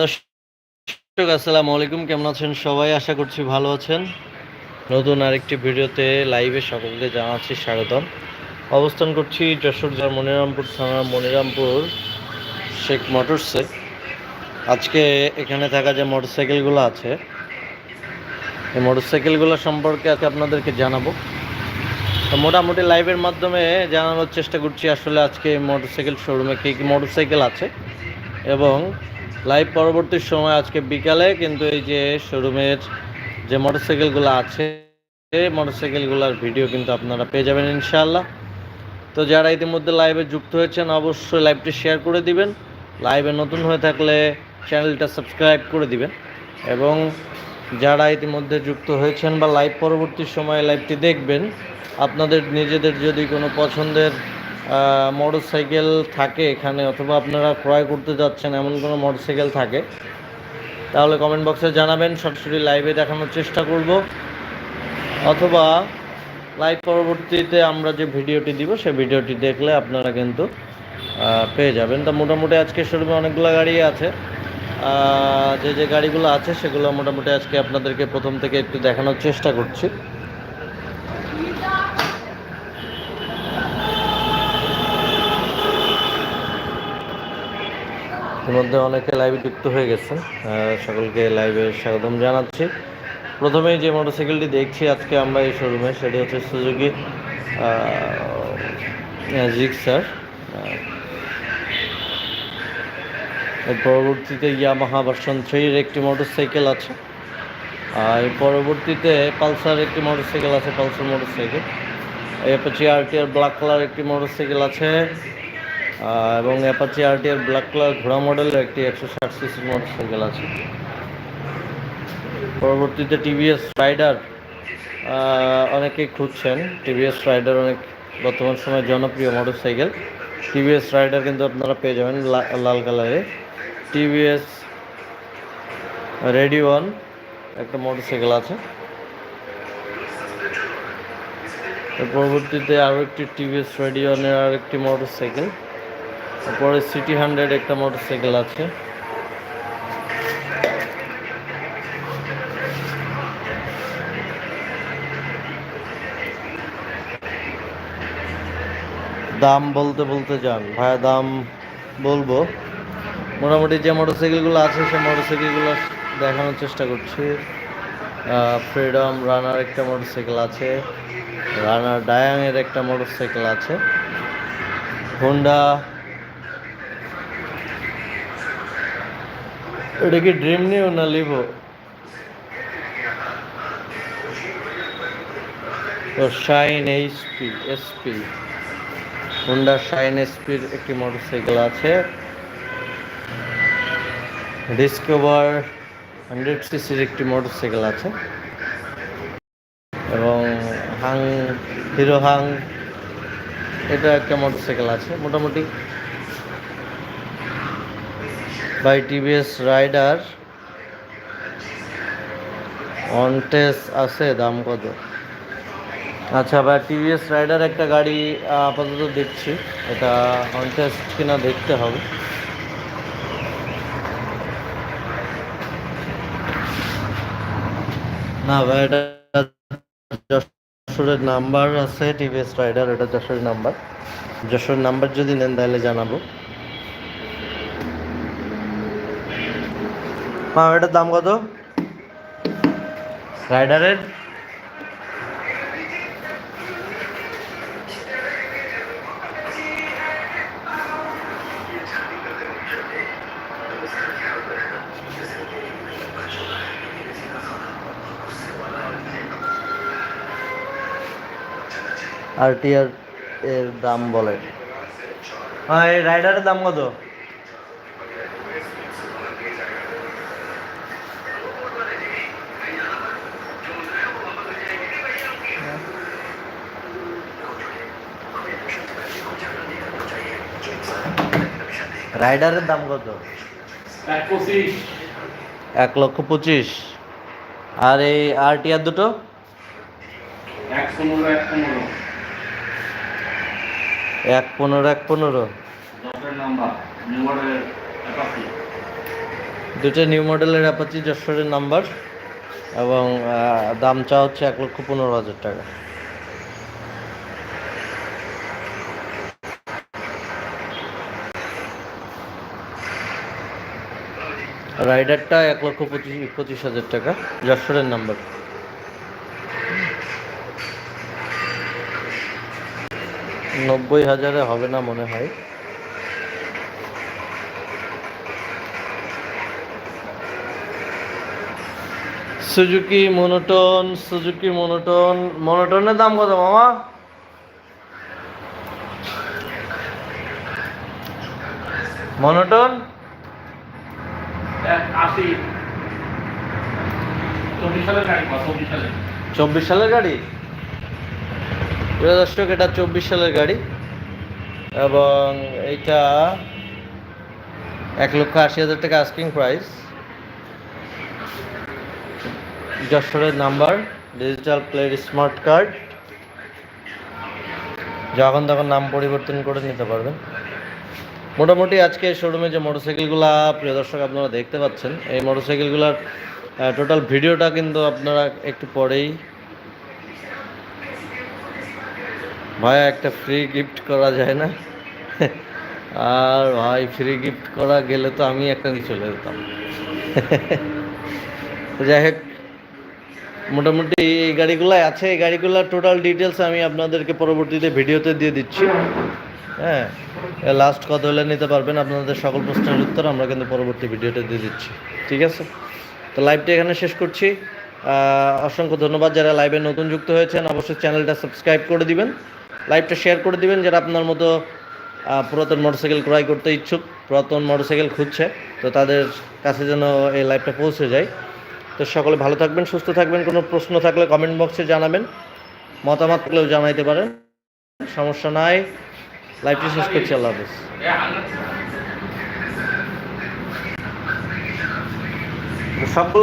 দর্শক, আসসালামু আলাইকুম। কেমন আছেন সবাই? আশা করছি ভালো আছেন। নতুন আরেকটি ভিডিওতে লাইভে সকলকে জানাচ্ছি স্বাগতম। অবস্থান করছি যশোর জেলার মনিরামপুর থানার মনিরামপুর শেখ মোটরসে। আজকে এখানে থাকা যে মোটরসাইকেলগুলো আছে, এই মোটরসাইকেলগুলো সম্পর্কে আজকে আপনাদেরকে জানাব। মোটামুটি লাইভের মাধ্যমে জানানোর চেষ্টা করছি, আসলে আজকে মোটরসাইকেল শোরুমে কী কী মোটরসাইকেল আছে এবং লাইভ পরবর্তী সময় আজকে বিকালে, কিন্তু এই যে শোরুমের যে মোটরসাইকেলগুলো আছে, এই মোটরসাইকেলগুলোর ভিডিও কিন্তু আপনারা পেয়ে যাবেন ইনশাআল্লাহ। তো যারা ইতিমধ্যে লাইভে যুক্ত হয়েছেন, অবশ্যই লাইভটি শেয়ার করে দিবেন। লাইভে নতুন হয়ে থাকলে চ্যানেলটা সাবস্ক্রাইব করে দিবেন। এবং যারা ইতিমধ্যে যুক্ত হয়েছেন বা লাইভ পরবর্তী সময়ে লাইভটি দেখবেন, আপনাদের নিজেদের যদি কোনো পছন্দের মোটর সাইকেল থাকে এখানে অথবা আপনারা ক্রয় করতে যাচ্ছেন, এমন কোনো মোটর সাইকেল থাকে? তাহলে কমেন্ট বক্সে জানাবেন, সরাসরি লাইভে দেখানোর চেষ্টা করব। অথবা লাইভ পরবর্তীতে আমরা যে ভিডিওটি দিব সেই ভিডিওটি দেখলে আপনারা কিন্তু পেয়ে যাবেন। তা মোটামুটি আজকে শোরুমে অনেকগুলো গাড়ি আছে। যে যে গাড়িগুলো আছে, সেগুলো মোটামুটি আজকে আপনাদেরকে প্রথম থেকে একটু দেখানোর চেষ্টা করছি। ইতিমধ্যে অনেকে লাইভে যুক্ত হয়ে আহ, সকলকে লাইভে স্বাগতম জানাচ্ছি। প্রথমেই যে মোটরসাইকেলটি দেখছি আজকে আমরা এই শোরুমে সেটি হচ্ছে সুজুকি জিক্সার এর পরবর্তীতে ইয়ামাহা ভার্সন থ্রির একটি মোটরসাইকেল আছে। আর পরবর্তীতে পালসার একটি মোটরসাইকেল আছে Pulsar motorcycle Apache RTR black colour একটি মোটরসাইকেল আছে। এবং অ্যাপাচি আরটিআর ব্ল্যাক কালার ঘোড়া মডেলের একটি একশো ষাট সিসির মোটরসাইকেল আছে। পরবর্তীতে টিভিএস রাইডার অনেকেই খুঁজছেন। টিভিএস রাইডার অনেক বর্তমান সময় জনপ্রিয় মোটরসাইকেল টিভিএস রাইডার কিন্তু আপনারা পেয়ে যাবেন লাল কালারে। টিভিএস রেডি ওয়ান একটা মোটরসাইকেল আছে। পরবর্তীতে আরও একটি টিভিএস রেডি ওয়ানের আর একটি মোটরসাইকেল তারপরে সিটি হান্ড্রেড একটা মোটরসাইকেল আছে। দাম বলতে বলতে যান। ভাইয়া, দাম বলব। মোটামুটি যে মোটরসাইকেলগুলো আছে সেই মোটরসাইকেলগুলো দেখানোর চেষ্টা করছি। ফ্রিডম রানার একটা মোটরসাইকেল আছে। রানার ডায়াংয়ের একটা মোটরসাইকেল আছে। হোন্ডা এটা কি ড্রিম নিউ না লিভো তো Shine HP SP Honda Shine এসপির একটি মোটরসাইকেল আছে। ডিসকভার হান্ড্রেড সিসির একটি মোটরসাইকেল আছে। এবং হাং হিরো হাং এটা একটা মোটরসাইকেল আছে। মোটামুটি বাই টিভিএস রাইডার অনটেস আছে, দাম কত? আচ্ছা ভাই টিভিএস রাইডার একটা গাড়ি আপাতত দেখছি। এটা অনটেস্ট কিনা দেখতে হবে। না, ভাই, এটা যশোরের নাম্বার আছে টিভিএস রাইডার এটা যশোরের নাম্বার যশোরের নাম্বার যদি নেন, তাহলে জানাব। মা এটার দাম কত? রাইডারের আর টিআর এর দাম বলে। হ্যাঁ এই রাইডারের দাম কত? রাইডারের দাম কত? এক লক্ষ পঁচিশ। আর এই আর টিআর দুটো? এক পনেরো এক পনেরো। দুটো নিউ মডেলের অ্যাপাচি যশোরের নাম্বার এবং দাম চা হচ্ছে এক লক্ষ পনেরো হাজার টাকা। রাইডারটা এক লক্ষ পঁচিশ পঁচিশ হাজার টাকা। যশোরের নাম্বার। নব্বই হাজারে হবে না মনে হয়। সুজুকি মনোটন সুজুকি মনোটন। মনোটনের দাম কত মামা? মনোটন? চব্বিশ সালের গাড়ি দর্শক, এটা চব্বিশ সালের গাড়ি। এবং এইটা এক লক্ষ আশি হাজার টাকা আস্কিং প্রাইস যশোরের নাম্বার ডিজিটাল প্লের স্মার্ট কার্ড যখন তখন নাম পরিবর্তন করে নিতে পারবেন। মোটামুটি আজকে শোরুমে যে মোটরসাইকেলগুলো প্রিয় দর্শক আপনারা দেখতে পাচ্ছেন, এই মোটরসাইকেলগুলোর টোটাল ভিডিওটা কিন্তু আপনারা একটু পরেই ভাই একটা ফ্রি গিফট করা যায় না? আর ভাই ফ্রি গিফট করা গেলে তো আমি একটা চলে যেতাম। যাই হোক, মোটামুটি এই গাড়িগুলো আছে, এই গাড়িগুলোর টোটাল ডিটেলস আমি আপনাদেরকে পরবর্তীতে ভিডিওতে দিয়ে দিচ্ছি। হ্যাঁ লাস্ট কত হলে নিতে পারবেন আপনাদের সকল প্রশ্নের উত্তর, আমরা কিন্তু পরবর্তী ভিডিওটা দিয়ে দিচ্ছি। ঠিক আছে? তো লাইভটা এখানে শেষ করছি। অসংখ্য ধন্যবাদ যারা লাইভে নতুন যুক্ত হয়েছেন, অবশ্যই চ্যানেলটা সাবস্ক্রাইব করে দিবেন। লাইভটা শেয়ার করে দিবেন যারা আপনার মতো পুরাতন মোটরসাইকেল ক্রয় করতে ইচ্ছুক, পুরাতন মোটরসাইকেল খুঁজছে, তো তাদের কাছে যেন এই লাইভটা পৌঁছে যায়। তো সকলে ভালো থাকবেন, সুস্থ থাকবেন, কোনো প্রশ্ন থাকলে কমেন্ট বক্সে জানাবেন, মতামত থাকলেও জানাইতে পারেন। সমস্যা নাই। লাইভটি শেষ করছি আল্লাহ হাফিজ সবগুলো